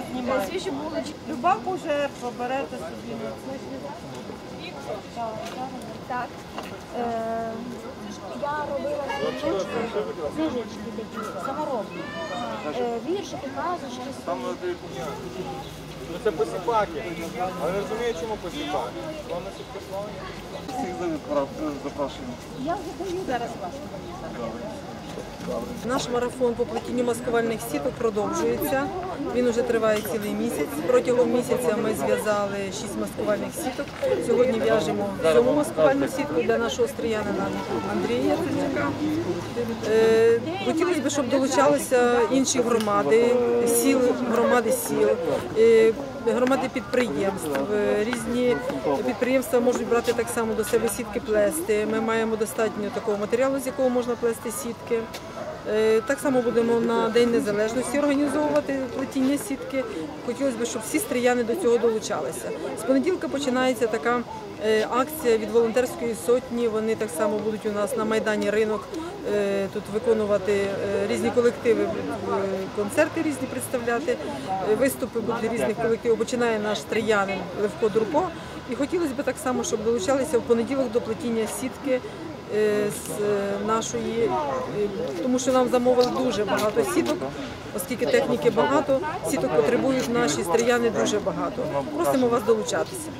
вас знімають. Свіжі булочки. Люба пожертва, берете собі. Так. Е, я робила книжечки такі, саморобні. Е, віршики, казочки. Ну це посіпаки. Але не розумію, чому посіпаки. Воно сіпкословні. Всіх запрошуємо. Я вже даю зараз вашу. Наш марафон по плетінню маскувальних сіток продовжується. Він уже триває цілий місяць. Протягом місяця ми зв'язали шість маскувальних сіток. Сьогодні в'яжемо сьому маскувальну сітку для нашого стріянина Андрія Третяка. Е, Хотілося б, щоб долучалися інші громади, сіл, громади сіл, е, громади підприємств. Е, Різні підприємства можуть брати так само до себе сітки плести. Ми маємо достатньо такого матеріалу, з якого можна плести сітки. Е, Так само будемо на День Незалежності організовувати плетіння сітки. Хотілося б, щоб всі стріяни до цього долучалися. З понеділка починається така е, акція від волонтерської сотні. Вони так само будуть у нас на Майдані ринок е, тут виконувати різні колективи, концерти різні представляти. Виступи будуть різних колективів. Починає наш стріянин Левко Дурко. І хотілося б так само, щоб долучалися в понеділок до плетіння сітки з е, нашої, е, тому що нам замовили дуже багато сіток, оскільки техніки багато, сіток потребують наші стріяни дуже багато. Просимо вас долучатися.